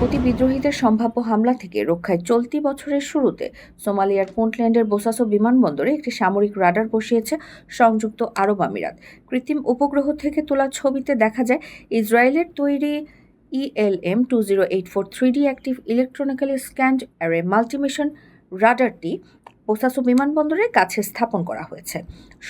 হুতি বিদ্রোহীদের সম্ভাব্য হামলা থেকে রক্ষায় চলতি বছরের শুরুতে সোমালিয়ার পুন্টল্যান্ডের বোসাসো বিমানবন্দরে একটি সামরিক রাডার বসিয়েছে সংযুক্ত আরব আমিরাত। কৃত্রিম উপগ্রহ থেকে তোলা ছবিতে দেখা যায়, ইসরায়েলের তৈরি ELM two zero eight four three D active electronically scanned array multimission রাডারটি Bosaso বিমানবন্দরের কাছে স্থাপন করা হয়েছে।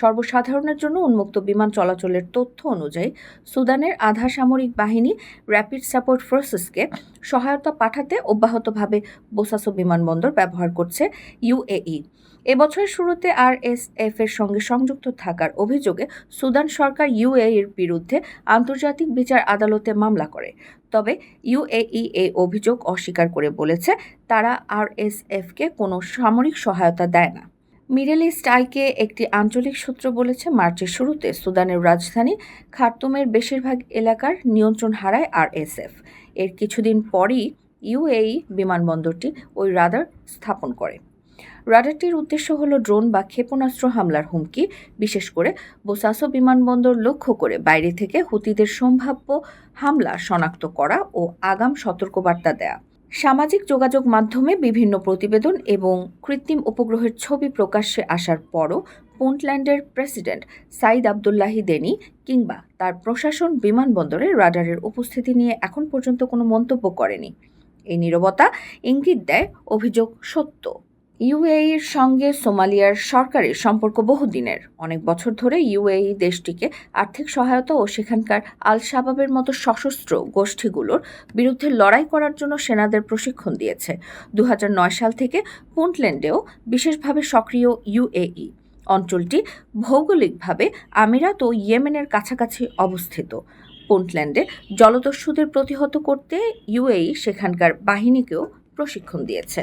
সর্বসাধারণের জন্য উন্মুক্ত বিমান চলাচলের তথ্য অনুযায়ী সুদানের আধা সামরিক বাহিনী র্যাপিড সাপোর্ট ফোর্সেসকে সহায়তা পাঠাতে অব্যাহতভাবে বোসাসো বিমানবন্দর ব্যবহার করছে ইউএই এবছরের শুরুতে আরএসএফ এর সঙ্গে সংযুক্ত থাকার অভিযোগে সুদান সরকার ইউএই এর বিরুদ্ধে আন্তর্জাতিক বিচার আদালতে মামলা করে। তবে ইউএই এই অভিযোগ অস্বীকার করে বলেছে, তারা আরএসএফকে কোনো সামরিক সহায়তা দেয় না। মিডল ইস্ট আইকে একটি আঞ্চলিক সূত্র বলেছে, মার্চের শুরুতে সুদানের রাজধানী খার্তুমের বেশিরভাগ এলাকার নিয়ন্ত্রণ হারায় আরএসএফ। এর কিছুদিন পরই ইউএই বিমানবন্দরটি ওই রাডার স্থাপন করে। রাডারটির উদ্দেশ্য হল ড্রোন বা ক্ষেপণাস্ত্র হামলার হুমকি, বিশেষ করে বোসাসো বিমানবন্দর লক্ষ্য করে বাইরে থেকে হুতিদের সম্ভাব্য হামলা শনাক্ত করা ও আগাম সতর্কবার্তা দেয়া। সামাজিক যোগাযোগ মাধ্যমে বিভিন্ন প্রতিবেদন এবং কৃত্রিম উপগ্রহের ছবি প্রকাশ্যে আসার পরও পুন্টল্যান্ডের প্রেসিডেন্ট সাইদ আবদুল্লাহি দেনি কিংবা তার প্রশাসন বিমানবন্দরে রাডারের উপস্থিতি নিয়ে এখন পর্যন্ত কোনো মন্তব্য করেনি। এই নীরবতা ইঙ্গিত দেয় অভিযোগ সত্য। ইউএইর সঙ্গে সোমালিয়ার সরকারের সম্পর্ক বহুদিনের। অনেক বছর ধরে ইউএই দেশটিকে আর্থিক সহায়তা ও সেখানকার আল শাবাবের মতো সশস্ত্র গোষ্ঠীগুলোর বিরুদ্ধে লড়াই করার জন্য সেনাদের প্রশিক্ষণ দিয়েছে। দু হাজার নয় সাল থেকে পুন্টল্যান্ডেও বিশেষভাবে সক্রিয় ইউএই। অঞ্চলটি ভৌগোলিকভাবে আমিরাত ও ইয়েমেনের কাছাকাছি অবস্থিত। পুন্টল্যান্ডে জলদস্যুদের প্রতিহত করতে ইউএই সেখানকার বাহিনীকেও প্রশিক্ষণ দিয়েছে।